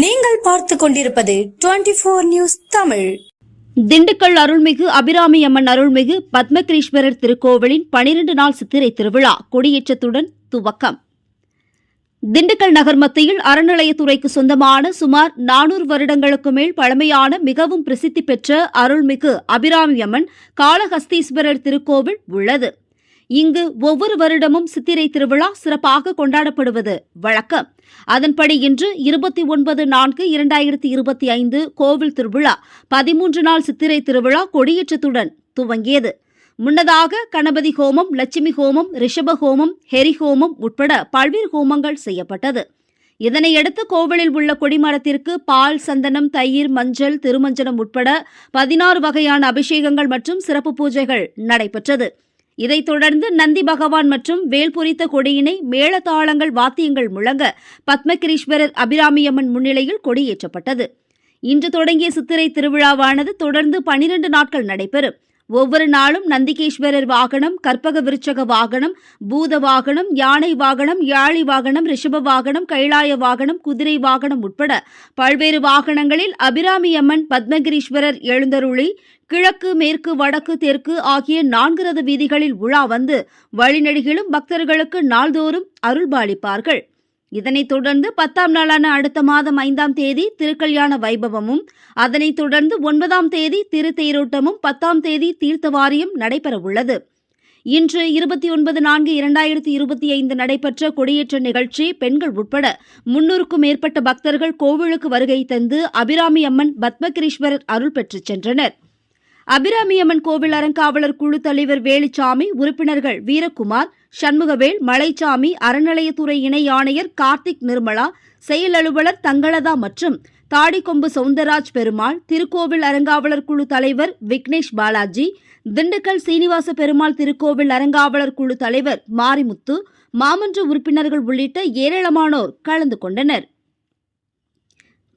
நீங்கள் பார்த்து கொண்டிருப்பது twenty four news Tamil. Dindigul அருள்மிகு அபிராமி அம்மன் அருள்மிகு பத்மகிரீஸ்வரர் திருக்கோவிலின் பனிரெண்டு நாள் சித்திரை திருவிழா கொடியேற்றத்துடன் துவக்கம். திண்டுக்கல் நகர் மத்தியில் அறநிலையத்துறைக்கு சொந்தமான சுமார் நானூறு வருடங்களுக்கு மேல் பழமையான மிகவும் பிரசித்தி பெற்ற அருள்மிகு அபிராமி அம்மன் காளஹஸ்தீஸ்வரர் திருக்கோவில் உள்ளது. இங்கு ஒவ்வொரு வருடமும் சித்திரை திருவிழா சிறப்பாக கொண்டாடப்படுவது. வழக்கம். அதன்படி இன்று இருபத்தி ஒன்பது நான்கு இரண்டாயிரத்தி இருபத்தி ஐந்து கோவில் திருவிழா பதிமூன்று நாள் சித்திரை திருவிழா கொடியேற்றத்துடன் துவங்கியது. முன்னதாக கணபதி ஹோமம் லட்சுமி ஹோமம் ரிஷப ஹோமம் ஹெரி ஹோமம் உட்பட பல்வேறு ஹோமங்கள் செய்யப்பட்டது. இதனையடுத்து கோவிலில் உள்ள கொடிமரத்திற்கு பால் சந்தனம் தயிர் மஞ்சள் திருமஞ்சனம் உட்பட பதினாறு வகையான அபிஷேகங்கள் மற்றும் சிறப்பு பூஜைகள் நடைபெற்றது. இதைத் தொடர்ந்து நந்தி பகவான் மற்றும் வேல் பொறித்த கொடியினை மேளதாளங்கள் வாத்தியங்கள் முழங்க பத்மகிரீஸ்வரர் அபிராமியம்மன் முன்னிலையில் கொடியேற்றப்பட்டது. இன்று தொடங்கிய சித்திரை திருவிழாவானது தொடர்ந்து பனிரண்டு நாட்கள் நடைபெறும். ஒவ்வொரு நாளும் நந்திகேஸ்வரர் வாகனம் கற்பக விருச்சக வாகனம் பூத வாகனம் யானை வாகனம் யாழி வாகனம் ரிஷப வாகனம் கைலாய வாகனம் குதிரை வாகனம் உட்பட பல்வேறு வாகனங்களில் அபிராமி அம்மன் பத்மகிரீஸ்வரர் எழுந்தருளி கிழக்கு மேற்கு வடக்கு தெற்கு ஆகிய நான்கு ரத வீதிகளில் உலா வந்து வழிநெடுகிலும் பக்தர்களுக்கு நாள்தோறும் அருள்பாலிப்பார்கள். இதனைத் தொடர்ந்து பத்தாம் நாளான அடுத்த மாதம் ஐந்தாம் தேதி திருக்கல்யாண வைபவமும் அதனைத் தொடர்ந்து ஒன்பதாம் தேதி திருத்தேரோட்டமும் பத்தாம் தேதி தீர்த்தவாரியம் நடைபெறவுள்ளது. இன்று இருபத்தி ஒன்பது நான்கு இரண்டாயிரத்தி இருபத்தி ஐந்து நடைபெற்ற கொடியேற்ற நிகழ்ச்சி பெண்கள் உட்பட முன்னூறுக்கும் மேற்பட்ட பக்தர்கள் கோவிலுக்கு வருகை தந்து அபிராமி அம்மன் பத்மகிரீஸ்வரர் அருள் பெற்றுச் சென்றனர். அபிராமியம்மன் கோவில் அறங்காவலர் குழு தலைவர் வேலுச்சாமி உறுப்பினர்கள் வீரகுமார் சண்முகவேல் மலைச்சாமி அறநிலையத்துறை இணை ஆணையர் கார்த்திக் நிர்மலா செயல் அலுவலர் தங்களதா மற்றும் தாடிக்கொம்பு சவுந்தரராஜ் பெருமாள் திருக்கோவில் அறங்காவலர் குழு தலைவர் விக்னேஷ் பாலாஜி திண்டுக்கல் சீனிவாச பெருமாள் திருக்கோவில் அறங்காவலர் குழு தலைவர் மாரிமுத்து மாமன்ற உறுப்பினர்கள் உள்ளிட்ட ஏராளமானோர் கலந்து கொண்டனர்.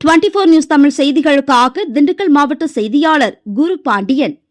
டுவெண்டி நியூஸ் தமிழ் செய்திகளுக்காக திண்டுக்கல் மாவட்ட செய்தியாளர் குரு பாண்டியன்.